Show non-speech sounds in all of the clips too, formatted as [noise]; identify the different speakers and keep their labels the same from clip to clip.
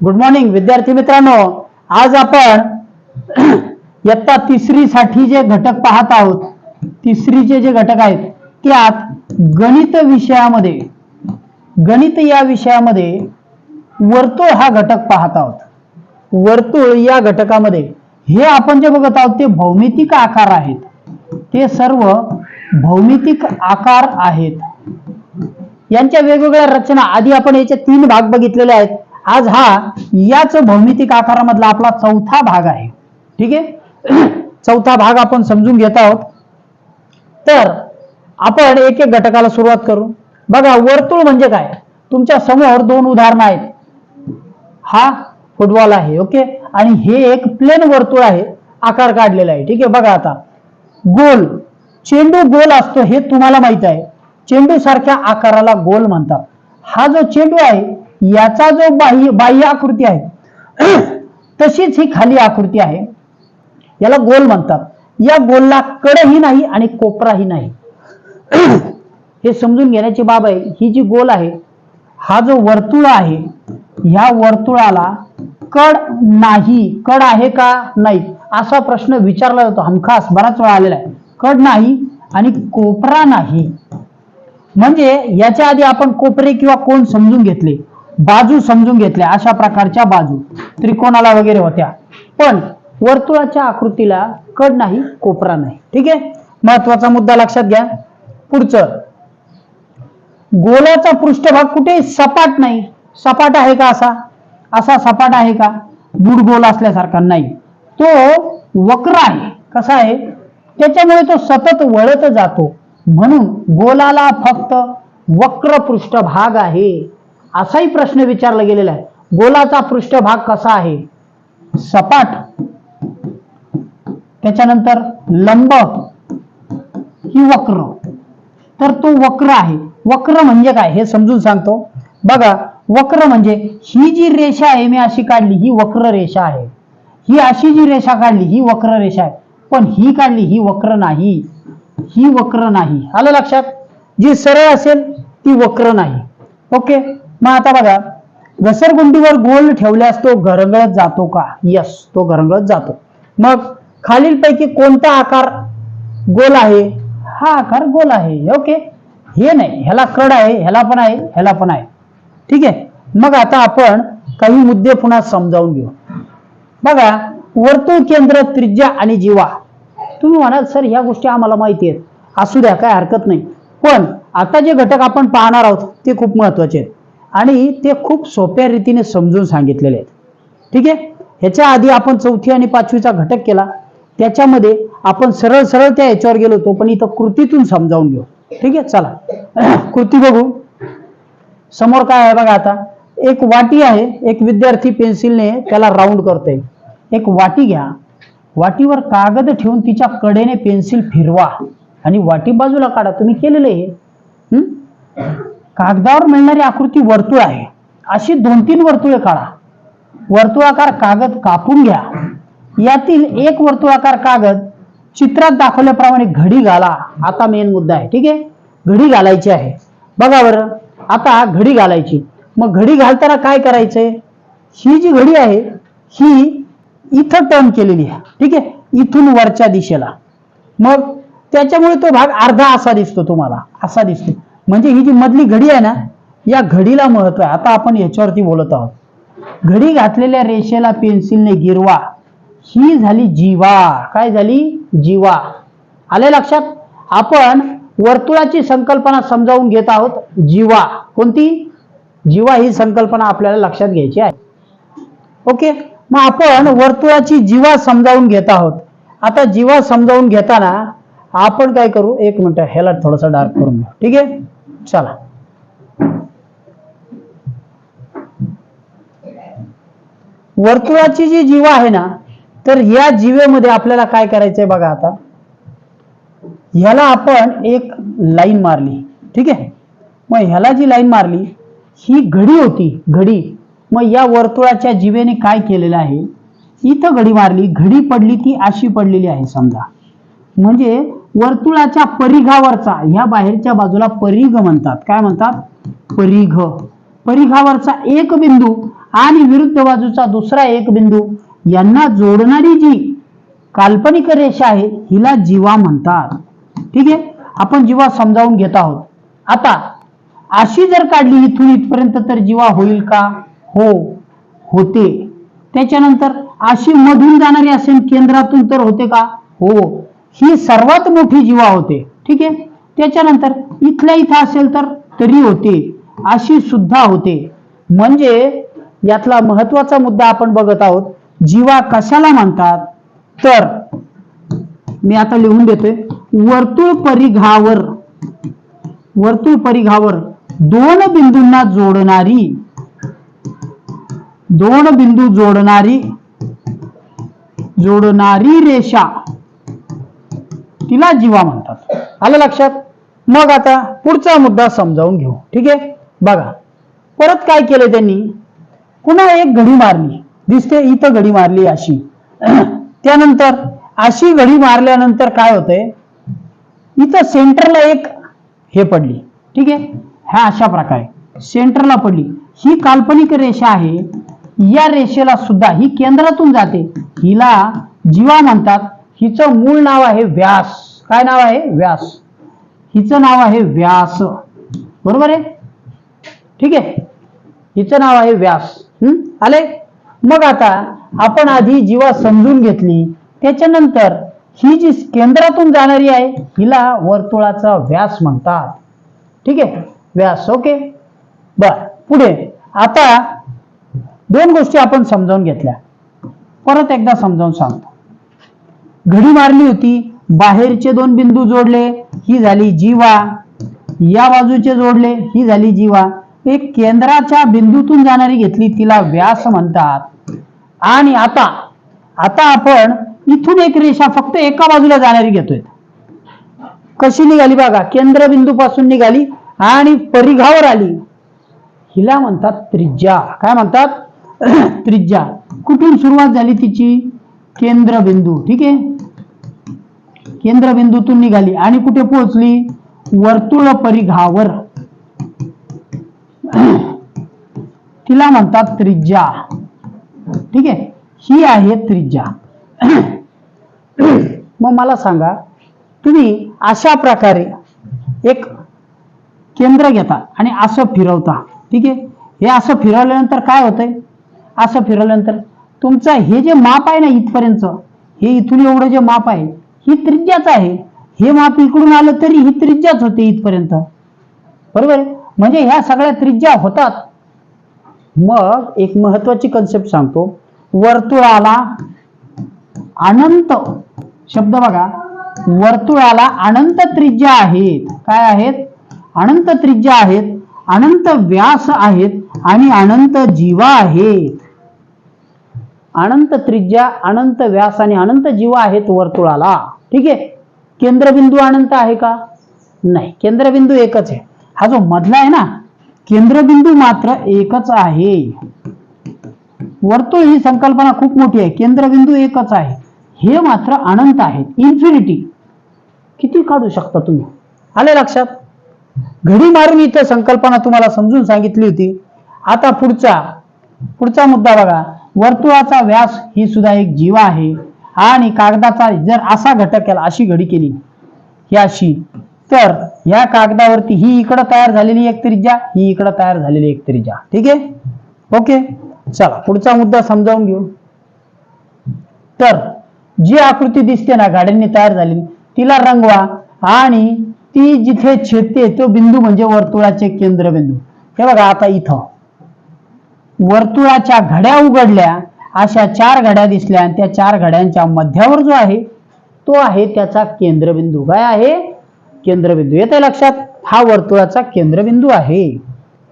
Speaker 1: Good morning विद्यार्थी मित्रांनो. आज आपण [clears throat] इयत्ता तिसरी साठी जे घटक पाहत आहोत तिसरीचे जे घटक आहेत त्यात गणित विषयामध्ये गणित या विषयामध्ये वर्तुळ हा घटक पाहत आहोत. वर्तुळ या घटकामध्ये हे आपण जे बघत आहोत ते भौमितिक आकार आहेत. ते सर्व भौमितिक आकार आहेत. यांच्या वेगवेगळ्या रचना आधी आपण याचे तीन भाग बघितलेले आहेत. आज हा याच भौमितिक आकारामधला आपला चौथा भाग आहे. ठीक आहे? [clears throat] चौथा भाग आपण समजून घेत आहोत. तर आपण एक एक घटकाला सुरुवात करू. बघा वर्तुळ म्हणजे काय? तुमच्यासमोर दोन उदाहरणं आहेत. हा फुटबॉल आहे ओके? आणि हे एक प्लेन वर्तुळ आहे आकार काढलेला आहे. ठीक आहे? बघा आता. गोल. चेंडू गोल असतो हे तुम्हाला माहीत आहे. चेंडू सारख्या आकाराला गोल म्हणतात. हा जो चेंडू आहे याचा जो बाह्य बाह्य आकृती आहे [clears throat] तशीच ही खाली आकृती आहे. याला गोल म्हणतात. या गोलला कडही नाही आणि कोपराही नाही. [clears throat] हे समजून घेण्याची बाब आहे. ही जी गोल आहे हा जो वर्तुळ आहे ह्या वर्तुळाला कड नाही. कड आहे का नाही? असा प्रश्न विचारला जातो. हमखास बराच वेळा आलेला आहे. कड नाही आणि कोपरा नाही. म्हणजे याच्या आधी आपण कोपरे किंवा कोण समजून घेतले. बाजू समजून घेतल्या अशा प्रकारच्या बाजू. त्रिकोणाला वगैरे होत्या. पण वर्तुळाच्या आकृतीला कड नाही कोपरा नाही. ठीक आहे? महत्त्वाचा मुद्दा लक्षात घ्या. पुढचं. गोलाचा पृष्ठभाग कुठे? सपाट नाही. सपाट आहे का असा? असा सपाट आहे का? बुडगोल असल्यासारखा नाही. तो वक्र आहे. कसा आहे? त्याच्यामुळे तो सतत वळत जातो. म्हणून गोलाला फक्त वक्र पृष्ठभाग आहे. असाही प्रश्न विचारला गेलेला आहे. गोलाचा पृष्ठभाग कसा आहे? सपाट. त्याच्यानंतर लंब ही वक्र. तर तो वक्र आहे. वक्र म्हणजे काय? हे समजून सांगतो. बघा वक्र म्हणजे ही जी रेषा आहे मी अशी काढली ही वक्र रेषा आहे. ही अशी जी रेषा काढली ही वक्र रेषा आहे. पण ही काढली ही वक्र नाही. ही वक्र नाही. आलं लक्षात? जी सरळ असेल ती वक्र नाही. ओके? मग आता बघा घसरगुंडीवर गोल ठेवल्यास तो घरंगळत जातो का? यस तो घरंगळत जातो. मग खालीलपैकी कोणता आकार गोल आहे? हा आकार गोल आहे ओके हे नाही ह्याला कड आहे ह्याला पण आहे ह्याला पण आहे. ठीक आहे? मग आता आपण काही मुद्दे पुन्हा समजावून घेऊ. बघा वर्तुळ केंद्र त्रिज्या आणि जीवा. तुम्ही म्हणाल सर ह्या गोष्टी आम्हाला माहिती आहेत. असू द्या काय हरकत नाही. पण आता जे घटक आपण पाहणार आहोत ते खूप महत्त्वाचे आहेत. आणि ते खूप सोप्या रीतीने समजून सांगितलेले आहेत. ठीक आहे? ह्याच्या आधी आपण चौथी आणि पाचवीचा घटक केला. त्याच्यामध्ये आपण सरळ सरळ त्या याच्यावर गेलो होतो पण इथं कृतीतून समजावून घेऊ. ठीक आहे? चला. [clears throat] कृती बघू. समोर काय आहे बघा आता? एक वाटी आहे एक विद्यार्थी पेन्सिलने त्याला राऊंड करतोय. एक वाटी घ्या. वाटीवर कागद ठेवून तिच्या कडेने पेन्सिल फिरवा आणि वाटी बाजूला काढा. तुम्ही केलेलं आहे कागदावर मिळणारी आकृती वर्तुळ आहे. अशी दोन तीन वर्तुळे काढा. वर्तुळाकार कागद कापून घ्या. यातील एक वर्तुळाकार कागद चित्रात दाखवल्याप्रमाणे घडी घाला. आता मेन मुद्दा आहे ठीक आहे? घडी घालायची आहे. बघा बरं. आता घडी घालायची. मग घडी घालताना काय करायचंय? ही जी घडी आहे ही इथं टर्न केलेली आहे ठीक आहे? इथून वरच्या दिशेला. मग त्याच्यामुळे तो भाग अर्धा असा दिसतो तुम्हाला. असा दिसतो. म्हणजे ही जी मधली घडी आहे ना या घडीला महत्त्व आहे. आता आपण याच्यावरती बोलत आहोत. घडी घातलेल्या रेषेला पेन्सिलने गिरवा. ही झाली जीवा. काय झाली? जीवा. आले लक्षात? आपण वर्तुळाची संकल्पना समजावून घेत आहोत. जीवा. कोणती? जीवा ही संकल्पना आपल्याला लक्षात घ्यायची आहे. ओके? मग आपण वर्तुळाची जीवा समजावून घेत आहोत. आता जीवा समजावून घेताना आपण काय करू? एक मिनटं ह्याला थोडंसं डार्क करून घेऊ ठीक आहे? चला. वर्तुळाची जी जीवा आहे ना तर या जीवेमध्ये आपल्याला काय करायचंय बघा आता. ह्याला आपण एक लाईन मारली ठीक आहे? मग ह्याला जी लाईन मारली ही घडी होती घडी. मग या वर्तुळाच्या जीवेने काय केलेलं आहे? इथं घडी मारली घडी पडली ती अशी पडलेली आहे समजा. म्हणजे वर्तुळाच्या परिघावरचा ह्या बाहेरच्या बाजूला परिघ म्हणतात. काय म्हणतात? परिघ. परिघावरचा एक बिंदू आणि विरुद्ध बाजूचा दुसरा एक बिंदू यांना जोडणारी जी काल्पनिक रेषा आहे हिला जीवा म्हणतात. ठीक आहे? आपण जीवा समजावून घेत आहोत. आता अशी जर काढली इथून इथपर्यंत तर जीवा होईल का? हो होते. त्याच्यानंतर अशी मधून जाणारी असेल केंद्रातून तर होते का? हो. ही सर्वात मोठी जीवा होते. ठीक आहे? त्याच्यानंतर इथल्या इथं असेल तर तरी होते. अशी सुद्धा होते. म्हणजे यातला महत्त्वाचा मुद्दा आपण बघत आहोत. जीवा कशाला म्हणतात? तर मी आता लिहून देतोय. वर्तुळ परिघावर. वर्तुळ परिघावर दोन बिंदूंना जोडणारी दोन बिंदू जोडणारी जोडणारी रेषा. गोष्टीला जीवा म्हणतात. आलं लक्षात? मग आता पुढचा मुद्दा समजावून घेऊ. ठीक आहे? बघा. परत काय केले त्यांनी? पुन्हा एक घडी मारली. दिसते इथं घडी मारली अशी. [clears throat] त्यानंतर अशी घडी मारल्यानंतर काय होतंय? इथं सेंटरला एक हे पडली. ठीक आहे? ह्या अशा प्रकारे. सेंटरला पडली. ही काल्पनिक रेषा आहे. या रेषेला सुद्धा ही केंद्रातून जाते. हिला जीवा म्हणतात. हिचं मूळ नाव आहे व्यास. काय नाव आहे? व्यास. हिचं नाव आहे व्यास. बरोबर आहे? ठीक आहे. हिचं नाव आहे व्यास. हम्म आले मग आता आपण आधी जीवा समजून घेतली. त्याच्यानंतर ही जी केंद्रातून जाणारी आहे हिला वर्तुळाचा व्यास म्हणतात. ठीक आहे? व्यास. ओके? बर. पुढे. आता दोन गोष्टी आपण समजावून घेतल्या. परत एकदा समजावून सांगतो. घडी मारली होती. बाहेरचे दोन बिंदू जोडले ही झाली जीवा. या बाजूचे जोडले ही झाली जीवा. एक केंद्राच्या बिंदूतून जाणारी घेतली तिला व्यास म्हणतात. आणि आता आता आपण इथून एक रेषा फक्त एका बाजूला जाणारी घेतोय. कशी निघाली बघा केंद्रबिंदू पासून निघाली आणि परिघावर आली. हिला म्हणतात त्रिज्या. काय म्हणतात? [clears throat] त्रिज्या. कुठून सुरुवात झाली तिची? केंद्रबिंदू. ठीक आहे? केंद्रबिंदूतून निघाली. आणि कुठे पोहोचली? वर्तुळ परिघावर [clears throat] तिला म्हणतात त्रिज्या. ठीक आहे? ही आहे त्रिज्या. [clears throat] मग मला सांगा तुम्ही अशा प्रकारे एक केंद्र घेता आणि असं फिरवता. ठीक आहे? हे असं फिरवल्यानंतर काय होतंय? असं फिरवल्यानंतर तुमचं हे जे माप आहे ना इथपर्यंत हे इथून एवढं जे माप आहे ही त्रिज्याच आहे. हे माप इकडून आलं तरी ही त्रिज्याच होते इथपर्यंत. बरोबर? आहे म्हणजे ह्या सगळ्या त्रिज्या होतात. मग एक महत्वाची कन्सेप्ट सांगतो. वर्तुळाला अनंत शब्द बघा. वर्तुळाला अनंत त्रिज्या आहेत. काय आहेत? अनंत त्रिज्या आहेत अनंत व्यास आहेत आणि अनंत जीवा आहेत. अनंत त्रिज्या अनंत व्यास आणि अनंत जीवा आहेत वर्तुळाला. ठीक आहे? केंद्रबिंदू अनंत आहे का? नाही. केंद्रबिंदू एकच आहे. हा जो मधला आहे ना केंद्रबिंदू मात्र एकच आहे. वर्तुळ ही संकल्पना खूप मोठी आहे. केंद्रबिंदू एकच आहे. हे मात्र अनंत आहेत इन्फिनिटी किती काढू शकता तुम्ही? आले लक्षात? घडी मारून इथं संकल्पना तुम्हाला समजून सांगितली होती. आता पुढचा पुढचा मुद्दा बघा. वर्तुळाचा व्यास ही सुद्धा एक जीवा आहे. आणि कागदाचा जर असा घटक केला अशी घडी केली ही अशी तर या कागदावरती ही इकडं तयार झालेली एक त्रिज्या ही इकडं तयार झालेली एक त्रिज्या. ठीक आहे? ओके? चला पुढचा मुद्दा समजावून घेऊ. तर जी आकृती दिसते ना गाड्यांनी तयार झालेली तिला रंगवा आणि ती जिथे छेदते तो बिंदू म्हणजे वर्तुळाचे केंद्रबिंदू. हे बघा आता इथं. वर्तुळाच्या घड्या उघडल्या. अशा चार घड्या दिसल्या आणि त्या चार घड्यांच्या मध्यावर जो आहे तो आहे त्याचा केंद्रबिंदू. काय आहे? केंद्रबिंदू. येते लक्षात? हा वर्तुळाचा केंद्रबिंदू आहे.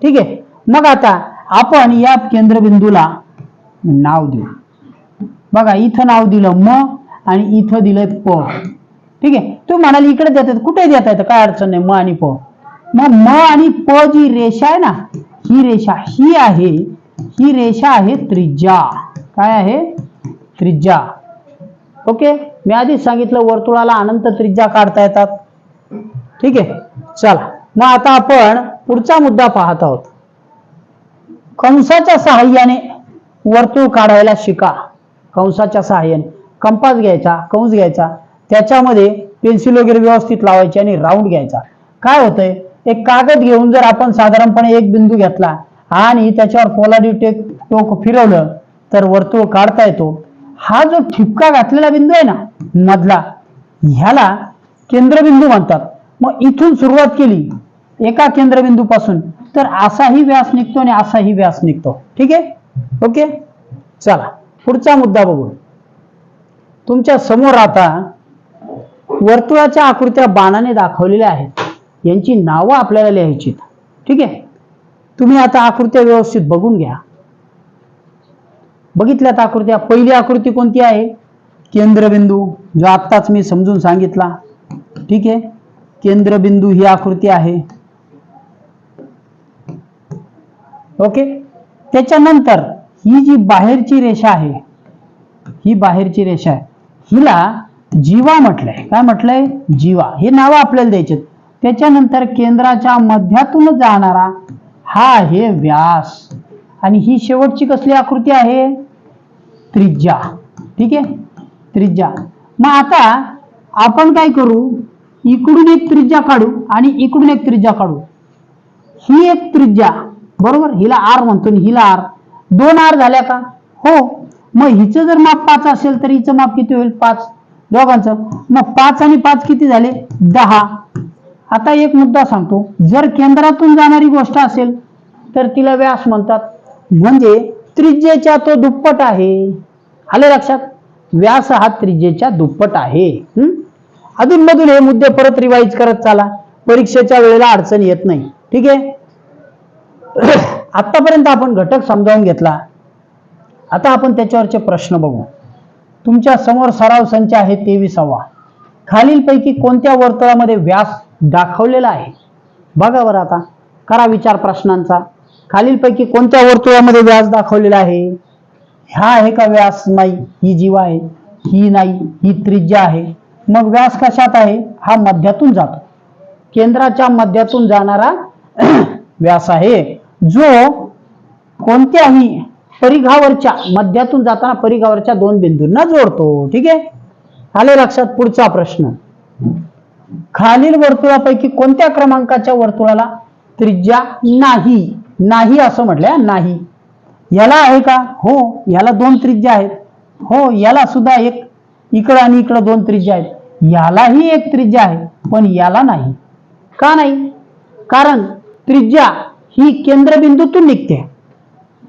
Speaker 1: ठीक आहे? मग आता आपण या केंद्रबिंदूला नाव देऊ. बघा इथं नाव दिलं म आणि इथं दिलंय प. ठीक आहे? तू म्हणाली इकडे देतात कुठे देता येतं? काय अडचण नाही म आणि प. मग म आणि प जी रेषा आहे ना ही रेषा ही आहे ही रेषा आहे त्रिज्या. काय आहे? त्रिज्या. ओके? मी आधीच सांगितलं वर्तुळाला अनंत त्रिज्या काढता येतात. ठीक आहे? चला. मग आता आपण पुढचा मुद्दा पाहत आहोत. कंसाच्या सहाय्याने वर्तुळ काढायला शिका. कंसाच्या सहाय्याने. कंपास घ्यायचा कंस घ्यायचा. त्याच्यामध्ये पेन्सिल वगैरे व्यवस्थित लावायची आणि राऊंड घ्यायचा. काय होतंय? एक कागद घेऊन जर आपण साधारणपणे एक बिंदू घेतला आणि त्याच्यावर पोलादी टेक टोक फिरवलं तर वर्तुळ काढता येतो. हा जो ठिपका घातलेला बिंदू आहे ना मधला ह्याला केंद्रबिंदू म्हणतात. मग इथून सुरुवात केली एका केंद्रबिंदूपासून. तर असाही व्यास निघतो आणि असाही व्यास निघतो. ठीक आहे? ओके? चला पुढचा मुद्दा बघू तुमच्यासमोर आता वर्तुळाच्या आकृत्या बाणाने दाखवलेल्या आहेत. यांची नावं आपल्याला लिहायची ठीक आहे? तुम्ही आता आकृत्या व्यवस्थित बघून घ्या. बघितल्यात आकृत्या? पहिली आकृती कोणती आहे? केंद्रबिंदू जो आत्ताच मी समजून सांगितला. ठीक आहे? केंद्रबिंदू ही आकृती आहे. ओके? त्याच्यानंतर ही जी बाहेरची रेषा आहे ही बाहेरची रेषा आहे. हिला जीवा म्हटलंय. काय म्हटलंय? जीवा. हे नाव आपल्याला द्यायचे त्याच्यानंतर केंद्राच्या मध्यातून जाणारा हा आहे व्यास. आणि ही शेवटची कसली आकृती आहे? त्रिज्या. ठीक आहे? त्रिज्या. मग आता आपण काय करू? इकडून एक त्रिज्या काढू आणि इकडून एक त्रिज्या काढू. ही एक त्रिज्या. बरोबर? हिला आर म्हणतो हिला आर. दोन आर झाल्या का? हो. मग हिचं जर माप पाच असेल तर हिचं माप किती होईल? पाच. दोघांचं. मग पाच आणि पाच किती झाले? दहा. आता एक मुद्दा सांगतो. जर केंद्रातून जाणारी गोष्ट असेल तर तिला व्यास म्हणतात. म्हणजे त्रिज्येच्या तो दुप्पट आहे. आले लक्षात? व्यास हा त्रिज्येच्या दुप्पट आहे. अधूनमधून हे मुद्दे परत रिवाईज करत चाला. परीक्षेच्या वेळेला अडचण येत नाही. ठीक आहे? आतापर्यंत आपण घटक समजावून घेतला. आता आपण त्याच्यावरचे प्रश्न बघू. तुमच्यासमोर सराव संच आहे तेविसावा. खालीलपैकी कोणत्या वर्तुळामध्ये व्यास दाखवलेला आहे. बघा बरं आता. करा विचार प्रश्नांचा. खालीलपैकी कोणत्या वर्तुळामध्ये व्यास दाखवलेला आहे? ह्या आहे का व्यास? नाही. ही जीवा आहे. ही नाही. ही त्रिज्या आहे. मग व्यास कशात आहे? हा मध्यातून जातो. केंद्राच्या मध्यातून जाणारा [clears throat] व्यास आहे. जो कोणत्याही परिघावरच्या मध्यातून जाताना परिघावरच्या दोन बिंदूंना जोडतो. ठीक आहे? आले लक्षात पुढचा प्रश्न. खालील वर्तुळापैकी कोणत्या क्रमांकाच्या वर्तुळाला त्रिज्या नाही? नाही असं म्हटलं नाही. याला आहे का? हो याला दोन त्रिज्या आहेत. हो याला सुद्धा एक. इकडं आणि इकडं दोन त्रिज्या आहेत. यालाही एक त्रिज्या आहे पण याला नाही. का नाही? कारण त्रिज्या ही केंद्रबिंदूतून निघते.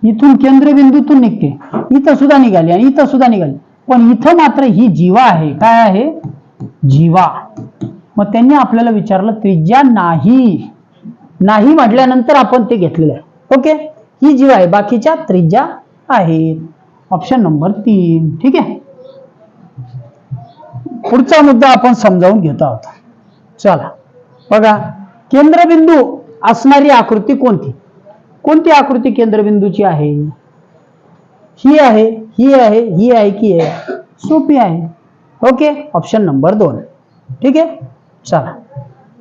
Speaker 1: इथून केंद्रबिंदूतून निघते. इथं सुद्धा निघाली आणि इथं सुद्धा निघाली. पण इथं मात्र ही जीवा आहे. काय आहे? जीवा. मग त्यांनी आपल्याला विचारलं त्रिज्या नाही. नाही म्हटल्यानंतर आपण ते घेतलेलं आहे. ओके? ही जी आहे. बाकीच्या त्रिज्या आहेत. ऑप्शन नंबर तीन. ठीक आहे? पुढचा मुद्दा आपण समजावून घेत आहोत चला. बघा केंद्रबिंदू असणारी आकृती कोणती? कोणती आकृती केंद्रबिंदूची आहे? ही आहे ही आहे ही आहे की आहे सोपी आहे. ओके? ऑप्शन नंबर दोन. ठीक आहे? चला.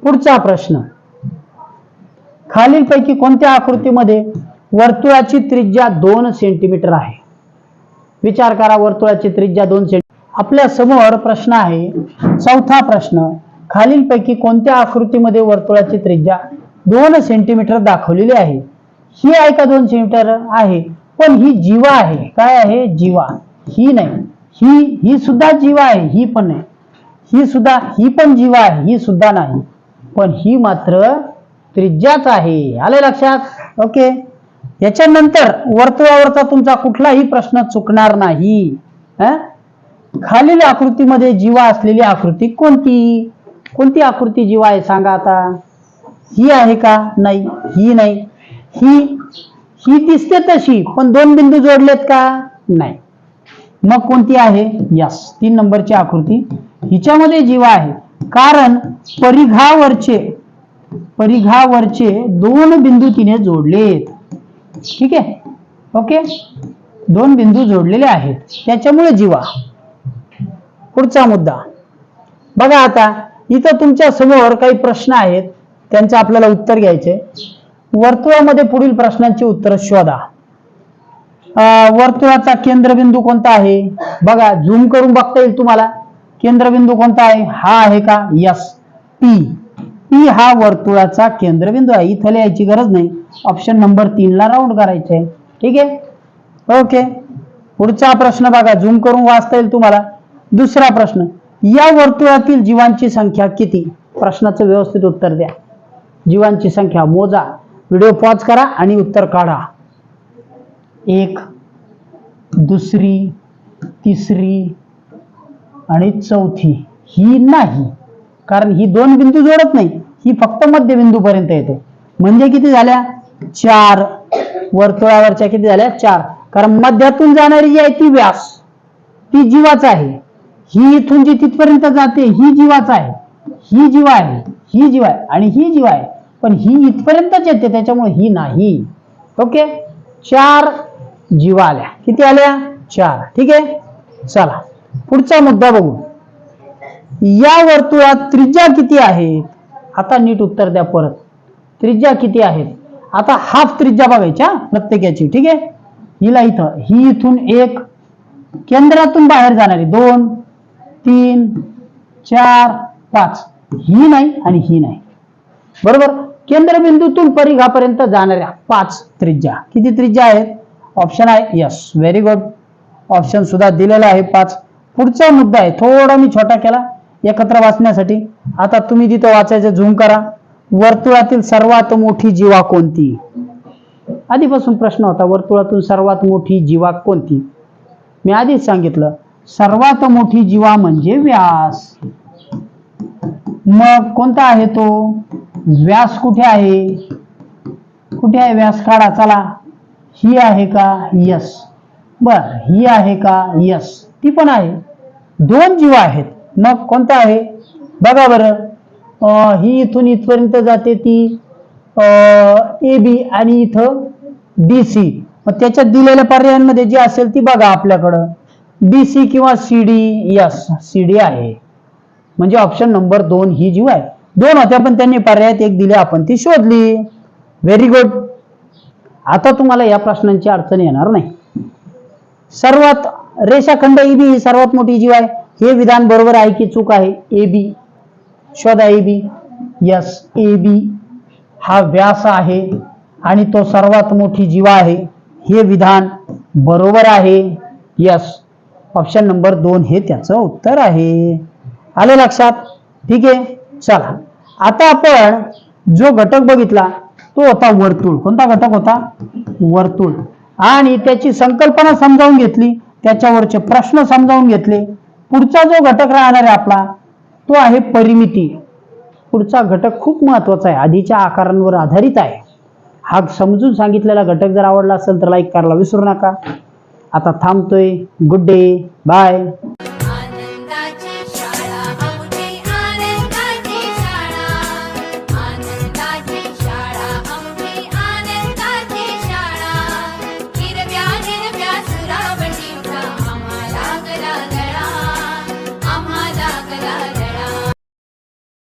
Speaker 1: पुढचा प्रश्न. खालीलपैकी कोणत्या आकृतीमध्ये वर्तुळाची त्रिज्या दोन सेंटीमीटर आहे? विचार करा वर्तुळाची त्रिज्या दोन सेंटी आपल्यासमोर प्रश्न आहे. चौथा प्रश्न खालीलपैकी कोणत्या आकृतीमध्ये वर्तुळाची त्रिज्या दोन सेंटीमीटर दाखवलेली आहे? ही आहे का दोन सेंटीमीटर आहे? पण ही जीवा आहे. काय आहे? जीवा. ही नाही. ही ही सुद्धा जीवा आहे. ही पण नाही. ही सुद्धा ही पण जीवा आहे ही सुद्धा नाही. पण ही मात्र त्रिज्याच आहे. आले लक्षात? ओके. याच्यानंतर वर्तुळावरचा तुमचा कुठलाही प्रश्न चुकणार नाही. खालील आकृतीमध्ये जीवा असलेली आकृती कोणती? कोणती आकृती जीवा आहे? सांगा आता. ही आहे का? नाही. ही नाही. ही ही दिसते तशी पण दोन बिंदू जोडलेत का? नाही. मग कोणती आहे? यस. तीन नंबरची आकृती. हिच्यामध्ये जीव आहे. कारण परिघावरचे परिघावरचे दोन बिंदू तिने जोडलेत. ठीक आहे? ओके? दोन बिंदू जोडलेले आहेत. त्याच्यामुळे जीवा. पुढचा मुद्दा. बघा आता इथं तुमच्यासमोर काही प्रश्न आहेत. त्यांचं आपल्याला उत्तर घ्यायचे. वर्तुळामध्ये पुढील प्रश्नांची उत्तर शोधा. अं, वर्तुळाचा केंद्रबिंदू कोणता आहे? बघा झूम करून बघता येईल तुम्हाला. केंद्रबिंदू कोणता आहे? हा आहे का? यस पी पी हा वर्तुळाचा केंद्रबिंदू आहे. इथं लिहायची गरज नाही. ऑप्शन नंबर तीन ला राऊंड करायचे आहे. ठीक आहे? ओके पुढचा प्रश्न बघा. झूम करून वाचता येईल तुम्हाला. दुसरा प्रश्न. या वर्तुळातील जीवांची संख्या किती? प्रश्नाचं व्यवस्थित उत्तर द्या. जीवांची संख्या. मोजा. व्हिडिओ पॉज करा आणि उत्तर काढा. एक दुसरी तिसरी आणि चौथी ही नाही. कारण ही दोन बिंदू जोडत नाही. ही फक्त मध्यबिंदूपर्यंत येते. म्हणजे किती झाल्या? चार. वर्तुळावरच्या किती झाल्या? चार. कारण मध्यातून जाणारी जी आहे ती व्यास. ती जीवाच आहे. ही इथून जी तिथपर्यंत जाते ही जीवाच आहे. ही जीवा आहे ही जीवा आहे आणि ही जीवा आहे. पण ही इथपर्यंतच येते त्याच्यामुळे ही नाही. ओके? चार जीवा आल्या. किती आल्या? चार. ठीक आहे? चला. पुढचा मुद्दा बघू. या वर्तुळात त्रिज्या किती आहेत? आता नीट उत्तर द्या परत. त्रिज्या किती आहेत? आता हाफ त्रिज्या बघायच्या प्रत्येकाची ठीक आहे? हिला इथं ही इथून एक केंद्रातून बाहेर जाणारी दोन तीन चार पाच. ही नाही आणि ही नाही. बरोबर? केंद्रबिंदूतून परिघापर्यंत जाणाऱ्या पाच त्रिज्या. किती त्रिज्या आहेत? ऑप्शन आहे यस व्हेरी गुड ऑप्शन सुद्धा दिलेला आहे पाच. पुढचा मुद्दा आहे थोडा मी छोटा केला एकत्र वाचण्यासाठी. आता तुम्ही तिथं वाचायचं झूम करा. वर्तुळातील सर्वात मोठी जीवा कोणती? आधीपासून प्रश्न होता वर्तुळातून सर्वात मोठी जीवा कोणती? मी आधीच सांगितलं सर्वात मोठी जीवा म्हणजे व्यास. मग कोणता आहे तो? व्यास कुठे आहे? कुठे आहे व्यास काढा चला. ही आहे का? यस. बर ही आहे का? यस. ती पण आहे. दोन जीव आहेत. मग कोणता आहे? बघा बरं. ही इथून इथपर्यंत जाते ती ए बी आणि इथं डी सी मग त्याच्यात दिलेल्या पर्यायांमध्ये जी असेल ती बघा आपल्याकडं. बी सी किंवा C D yes C D आहे. म्हणजे ऑप्शन नंबर दोन ही जीव आहे. दोन होत्या पण त्यांनी पर्यायात एक दिली आपण ती शोधली. व्हेरी गुड आता तुम्हाला या प्रश्नांची अडचण येणार नाही. सर्वात रेषाखंड ए बी ही सर्वात मोठी जीव आहे. हे विधान बरोबर आहे की चूक आहे? A B. शोधा A B. Yes A B. हा व्यास आहे आणि तो सर्वात मोठी जीवा आहे. हे विधान बरोबर आहे. यस. ऑप्शन नंबर दोन हे त्याचं उत्तर आहे. आलं लक्षात? ठीक आहे. चला. आता आपण जो घटक बघितला तो होता वर्तुळ. कोणता घटक होता? वर्तुळ. आणि त्याची संकल्पना समजावून घेतली. त्याच्यावरचे प्रश्न समजावून घेतले. पुढचा जो घटक राहणार आहे आपला तो आहे परिमिती. पुढचा घटक खूप महत्त्वाचा आहे. आधीच्या आकारांवर आधारित आहे. हा समजून सांगितलेला घटक जर आवडला असेल तर लाईक करायला विसरू नका. आता थांबतोय. Good day bye